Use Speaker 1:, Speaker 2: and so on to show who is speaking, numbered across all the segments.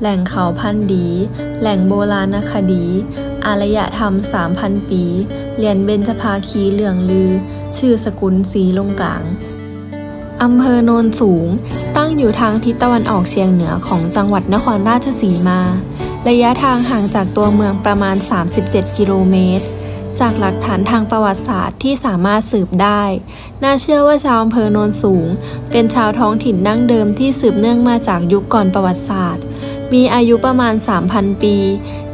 Speaker 1: แหล่งเขาพันดี แหล่งโบราณคดี อารยธรรม 3,000 ปี เหรียนเบญจภาคีเหลืองลือ ชื่อสกุลสีลงกลางอำเภอโนนสูง ตั้งอยู่ทางทิศตะวันออกเฉียงเหนือของจังหวัดนครราชสีมา ระยะทางห่างจากตัวเมืองประมาณ 37 กิโลเมตร จากหลักฐานทางประวัติศาสตร์ที่สามารถสืบได้ น่าเชื่อว่าชาวอำเภอโนนสูง เป็นชาวท้องถิ่นดั้งเดิมที่สืบเนื่องมาจากยุคก่อนประวัติศาสตร์ มีอายุประมาณ 3,000 ปี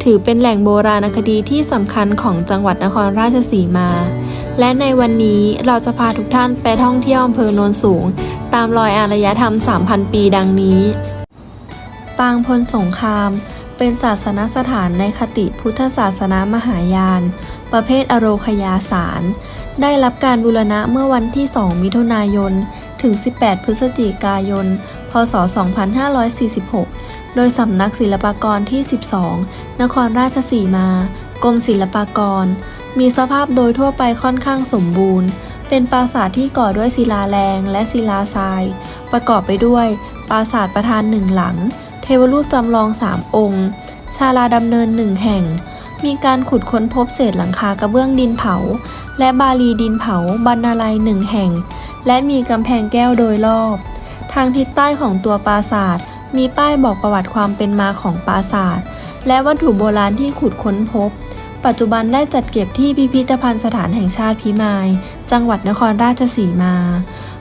Speaker 1: ถือเป็นแหล่งโบราณคดีที่สำคัญของจังหวัดนครราชสีมา และในวันนี้เราจะพาทุกท่านไปท่องเที่ยวอำเภอโนนสูง ตามรอยอารยธรรม 3,000 ปีดังนี้ ปางพลสงคราม เป็นศาสนสถานในคติพุทธศาสนามหายาน ประเภทอโรคยาสาร ได้รับการบูรณะเมื่อวันที่ 2 มิถุนายน ถึง 18 พฤศจิกายน พศ 2546 โดยสำนักศิลปากรที่ 12 นครราชสีมา กรมศิลปากร มีสภาพโดยทั่วไปค่อนข้างสมบูรณ์ เป็นปราสาทที่ก่อด้วยศิลาแรงและศิลาทราย ประกอบไปด้วย ปราสาทประธานหนึ่งหลัง เทวรูปจำลองสามองค์ ชาลาดำเนินหนึ่งแห่ง มีการขุดค้นพบเศษหลังคากระเบื้องดินเผา และบาลีดินเผาบรรณาลัยหนึ่งแห่ง และมีกำแพงแก้วโดยรอบ ทางทิศใต้ของตัวปราสาท มีป้ายบอกประวัติความเป็นมาของปราสาท และวัตถุโบราณที่ขุดค้นพบ ปัจจุบันได้จัดเก็บที่พิพิธภัณฑ์สถานแห่งชาติพิมาย จังหวัดนครราชสีมา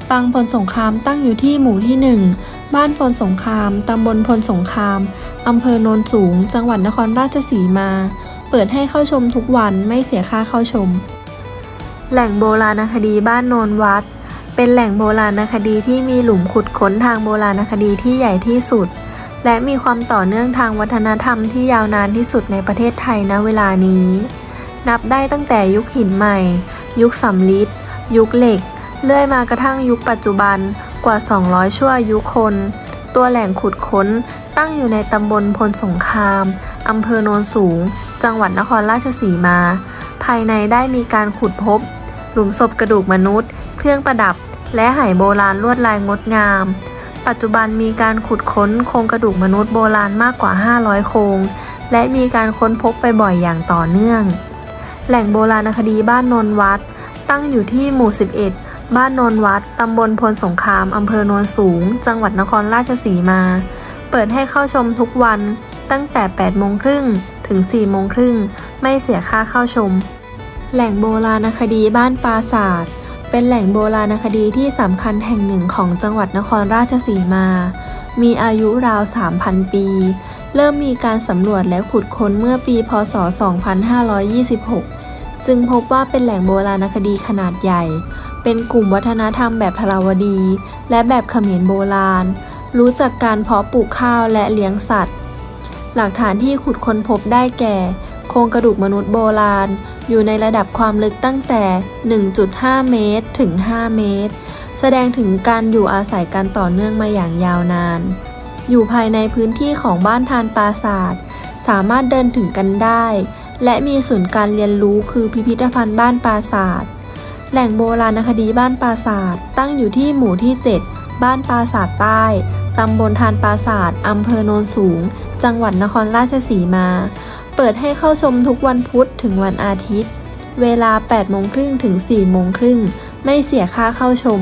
Speaker 1: ปางพลสงครามตั้งอยู่ที่หมู่ที่ 1 บ้านพลสงคราม ตำบลพลสงคราม อำเภอโนนสูง จังหวัดนครราชสีมา เปิดให้เข้าชมทุกวันไม่เสียค่าเข้าชม แหล่งโบราณคดีบ้านโนนวัด เป็นแหล่งโบราณคดีที่มีหลุมขุดค้นทางโบราณคดีที่ใหญ่ที่สุด และมีความต่อเนื่องทางวัฒนธรรมที่ยาวนานที่สุดในประเทศไทยณเวลานี้ นับได้ตั้งแต่ยุคหินใหม่ ยุคสำริดยุคเหล็ก เลื่อยมากระทั่งยุคปัจจุบันกว่า 200 ชั่วอายุคน ตัวแหล่งขุดค้นตั้งอยู่ในตำบลพลสงคราม อำเภอโนนสูง จังหวัดนครราชสีมา ภายในได้มีการขุดพบ หลุมศพกระดูกมนุษย์ เครื่องประดับ และไหโบราณลวดลายงดงาม ปัจจุบันมีการขุดค้นโครงกระดูกมนุษย์โบราณมากกว่า 500 โครง และมีการค้นพบไปบ่อยอย่างต่อเนื่อง แหล่งโบราณคดีบ้านนนวัด ตั้งอยู่ที่หมู่ 11 บ้านนนวัด ตำบลพลสงครามอำเภอโนนสูง จังหวัดนครราชสีมา เปิดให้เข้าชมทุกวันตั้งแต่ 8 โมงครึ่งถึง 4 โมงครึ่ง ไม่เสียค่าเข้าชม แหล่งโบราณคดีบ้านปราศาสตร์ เป็นแหล่งโบราณคดีที่สำคัญแห่งหนึ่งของจังหวัดนครราชสีมา มีอายุราว 3,000 ปี เริ่มมีการสำรวจและขุดค้นเมื่อปี พศ 2526 จึงพบว่าเป็นแหล่งโบราณคดีขนาดใหญ่ เป็นกลุ่มวัฒนธรรมแบบพลาวดี และแบบเขมรโบราณ รู้จักการเพาะปลูกข้าวและเลี้ยงสัตว์ หลักฐานที่ขุดค้นพบได้แก่ โครงกระดูกมนุษย์โบราณ อยู่ในระดับความลึกตั้งแต่ 1.5 เมตร ถึง 5 เมตร แสดงถึงการอยู่อาศัยกันต่อเนื่องมาอย่างยาวนาน อยู่ภายในพื้นที่ของบ้านทานปราศาสตร์สามารถเดินถึงกันได้ และมีศูนย์การเรียนรู้คือพิพิธภัณฑ์บ้านปราศาสตร์แหล่งโบราณคดีบ้านปราศาสตร์ตั้งอยู่ที่หมู่ที่ 7 บ้านปราศาสตร์ใต้ ตำบลทานปราศาสตร์อำเภอโนนสูง จังหวัดนครราชสีมา ปิดให้เข้าชมทุกวันพุธถึงวันอาทิตย์ เวลา8โมงครึ่งถึง4โมงครึ่ง ไม่เสียค่าเข้าชม